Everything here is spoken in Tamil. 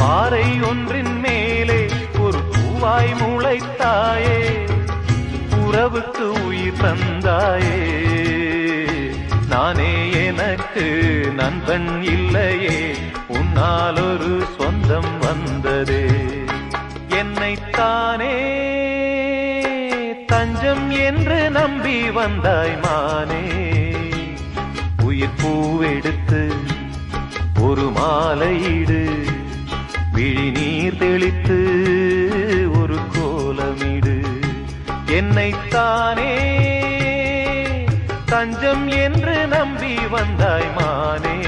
பாறை ஒன்றின் மேலே ஒரு பூவாய் முளைத்தாயே உறவுக்கு உயிர் தந்தாயே. நானே எனக்கு நண்பன் இல்லையே உன்னால் ஒரு சொந்தம் வந்ததே. என்னைத்தானே தஞ்சம் என்று நம்பி வந்தாய் மானே. உயிர் பூவெடுத்து ஒரு மாலையிடு விழி நீர் தெளித்து ஒரு கோலமிடு. என்னைத்தானே தஞ்சம் என்று நம்பி வந்தாய் மானே.